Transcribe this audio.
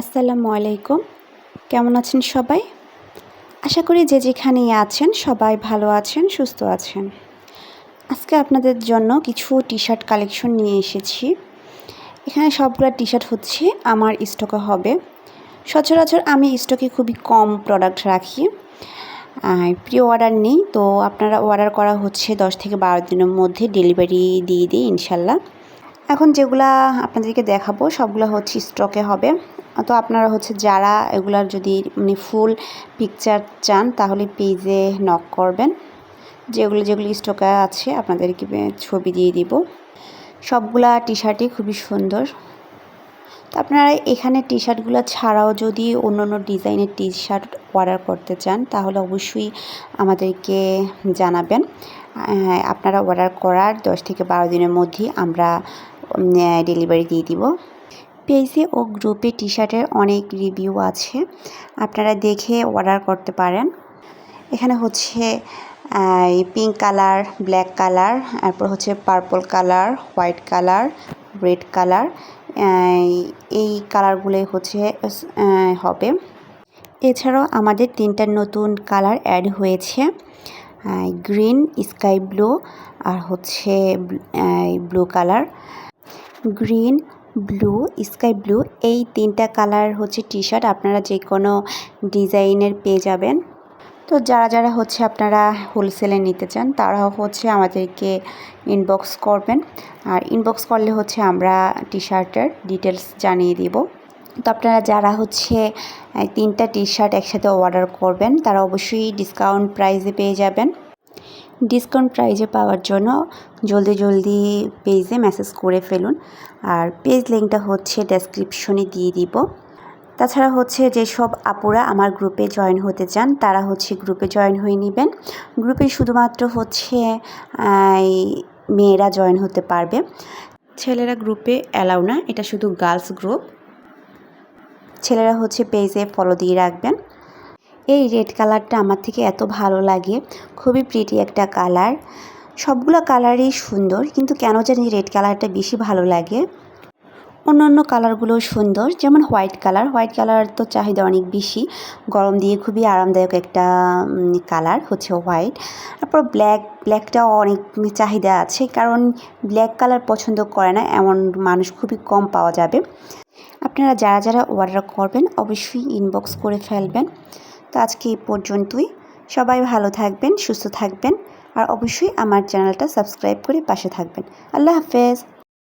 আসসালামু আলাইকুম। কেমন আছেন সবাই? আশা করি যে যেখানেই আছেন সবাই ভালো আছেন, সুস্থ আছেন। আজকে আপনাদের জন্য কিছু টি শার্ট কালেকশন নিয়ে এসেছি। এখানে সবগুলো টি শার্ট হচ্ছে আমার স্টকে হবে। সচরাচর আমি স্টকে খুবই কম প্রোডাক্ট রাখি। প্রি অর্ডার নেই, তো আপনারা অর্ডার করা হচ্ছে দশ থেকে বারো দিনের মধ্যে ডেলিভারি দিয়ে দিই ইনশাল্লাহ। এখন যেগুলা আপনাদেরকে দেখাবো, সবগুলো হচ্ছে স্টকে হবে। তো আপনারা হচ্ছে যারা এগুলার যদি মানে ফুল পিকচার চান, তাহলে পেজে নক করবেন। যেগুলো যেগুলো স্টকে আছে, আপনাদেরকে ছবি দিয়ে দিব। সবগুলা টি শার্টই খুবই সুন্দর। তো আপনারা এখানে টি শার্টগুলো ছাড়াও যদি অন্য অন্য ডিজাইনের টি শার্ট অর্ডার করতে চান, তাহলে অবশ্যই আমাদেরকে জানাবেন। আপনারা অর্ডার করার দশ থেকে বারো দিনের মধ্যেই আমরা ডেলিভারি দিয়ে দিব। পেজে ও গ্রুপে টি শার্টের অনেক রিভিউ আছে। আপনারা দেখে অর্ডার করতে পারেন। এখানে হচ্ছে পিঙ্ক কালার, ব্ল্যাক কালার তারপর হচ্ছে purple colour, white colour, red colour এই কালারগুলোই হচ্ছে হবে। এছাড়াও আমাদের তিনটা নতুন কালার অ্যাড হয়েছে। গ্রিন, স্কাই ব্লু, আর হচ্ছে blue colour. Green, blue, sky blue, এই তিনটা কালার হচ্ছে টি শার্ট আপনারা যে কোনো ডিজাইনের পেয়ে যাবেন। তো যারা যারা হচ্ছে আপনারা হোলসেলে নিতে চান, তারাও হচ্ছে আমাদেরকে ইনবক্স করবেন। আর ইনবক্স করলে হচ্ছে আমরা টি শার্টের ডিটেলস জানিয়ে দিব। তো আপনারা যারা হচ্ছে তিনটা টি শার্ট একসাথে অর্ডার করবেন, তারা অবশ্যই ডিসকাউন্ট প্রাইসে পেয়ে যাবেন। ডিসকাউন্ট প্রাইজে পাওয়ার জন্য জলদি জলদি পেজে মেসেজ করে ফেলুন। আর পেজ লিঙ্কটা হচ্ছে ডেসক্রিপশনে দিয়ে দিব। তাছাড়া হচ্ছে যেসব আপুরা আমার গ্রুপে জয়েন হতে চান, তারা হচ্ছে গ্রুপে জয়েন হয়ে নেবেন। গ্রুপে শুধুমাত্র হচ্ছে মেয়েরা জয়েন হতে পারবে। ছেলেরা গ্রুপে অ্যালাউ না, এটা শুধু গার্লস গ্রুপ ছেলেরা হচ্ছে পেজে ফলো দিয়ে রাখবেন। এই রেড কালারটা আমার থেকে এত ভালো লাগে। খুবই প্রিটি একটা কালার সবগুলো কালারই সুন্দর, কিন্তু কেন জানি রেড কালারটা বেশি ভালো লাগে। অন্য অন্য কালারগুলোও সুন্দর, যেমন হোয়াইট কালার হোয়াইট কালার তো চাহিদা অনেক বেশি। গরম দিয়ে খুবই আরামদায়ক একটা কালার হচ্ছে হোয়াইট তারপর ব্ল্যাক ব্ল্যাকটাও অনেক চাহিদা আছে, কারণ ব্ল্যাক কালার পছন্দ করে না, এমন মানুষ খুবই কম পাওয়া যাবে। আপনারা যারা যারা অর্ডার করবেন, অবশ্যই ইনবক্স করে ফেলবেন। তো আজকে এই পর্যন্তই। সবাই ভালো থাকবেন, সুস্থ থাকবেন, আর অবশ্যই আমার চ্যানেলটা সাবস্ক্রাইব করে পাশে থাকবেন। আল্লাহ হাফেজ।